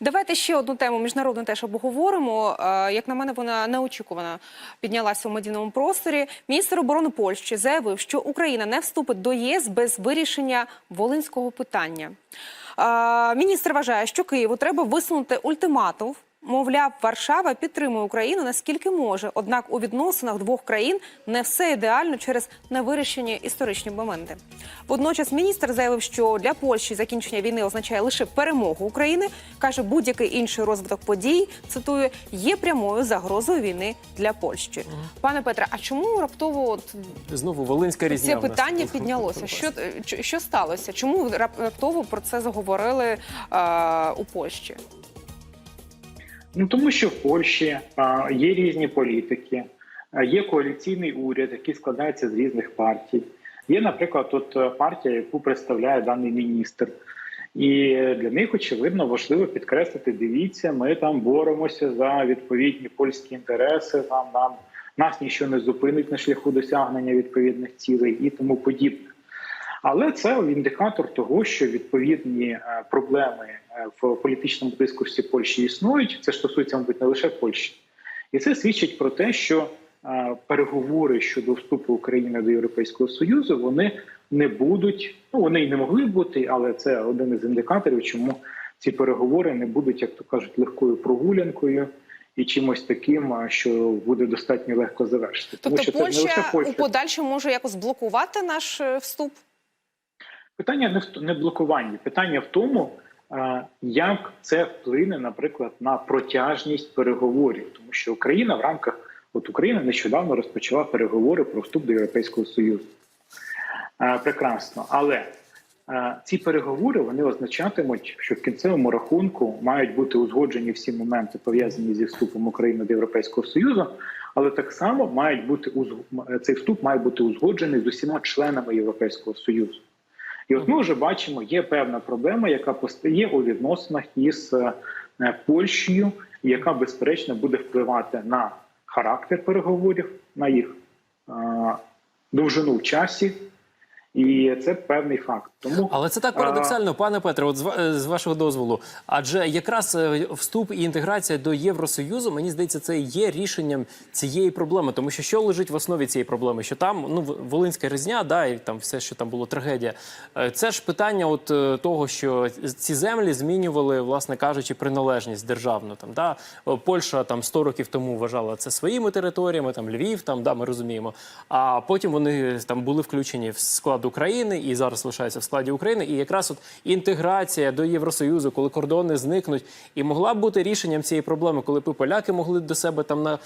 Давайте ще одну тему міжнародну теж обговоримо. Е, Як на мене, вона неочікувано піднялася у медійному просторі. Міністр оборони Польщі заявив, що Україна не вступить до ЄС без вирішення волинського питання. Е, Міністр вважає, що Києву треба висунути ультиматум. Мовляв, Варшава підтримує Україну наскільки може. Однак у відносинах двох країн не все ідеально через невирішені історичні моменти. Водночас міністр заявив, що для Польщі закінчення війни означає лише перемогу України. каже, будь-який інший розвиток подій цитую є прямою загрозою війни для Польщі. Пане Петре, а чому раптово от Знову Волинська різня. це питання піднялося? Що, що- сталося? Чому рап- раптово про це заговорили е, у Польщі? Ну тому що в Польщі а, є різні політики, а, є коаліційний уряд, який складається з різних партій. Є, наприклад, тут е, партія, яку представляє даний міністр. І для них очевидно важливо підкреслити: дивіться, ми там боремося за відповідні польські інтереси. Там нам нас нічого не зупинить на шляху досягнення відповідних цілей і тому подібне. Але це індикатор того, що відповідні е, проблеми е, в політичному дискурсі Польщі існують. Це стосується, мабуть, не лише Польщі, і це свідчить про те, що е, переговори щодо вступу України до Європейського Союзу вони не будуть. Ну вони й не могли бути, але це один із індикаторів, чому ці переговори не будуть, як то кажуть, легкою прогулянкою. І чимось таким, що буде достатньо легко завершити, Тобто це не лише Польща у подальшому може якось блокувати наш вступ? Питання не в не блокуванні, питання в тому, як це вплине, наприклад, на протяжність переговорів, тому що Україна в рамках от Україна нещодавно розпочала переговори про вступ до Європейського Союзу. Прекрасно, але ці переговори вони означатимуть, що в кінцевому рахунку мають бути узгоджені всі моменти пов'язані зі вступом України до Європейського Союзу, але так само мають бути цей вступ має бути узгоджений з усіма членами Європейського Союзу. І от ми вже бачимо, є певна проблема, яка постає у відносинах із е, Польщею, яка безперечно буде впливати на характер переговорів, на їх е, довжину в часі, і це певний факт. Тому Але це так парадоксально, пане Петре, от з, е, з вашого дозволу. Адже якраз е, вступ і інтеграція до Євросоюзу, мені здається, це є рішенням цієї проблеми. Тому що що лежить в основі цієї проблеми? Що там ну Волинська різня, да, і там все, що там було трагедія. Е, Це ж питання, от е, того, що ці землі змінювали, власне кажучи, приналежність державну. Там да Польща там 100 років тому вважала це своїми територіями, там Львів, там да, ми розуміємо. А потім вони там були включені в склад України і зараз лишаються в складі України. І якраз от інтеграція до Євросоюзу, коли кордони зникнуть, і могла б бути рішенням цієї проблеми, коли б поляки могли до себе там на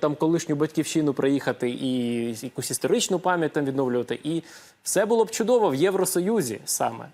там колишню батьківщину приїхати і якусь історичну пам'ять там відновлювати. І все було б чудово в Євросоюзі саме.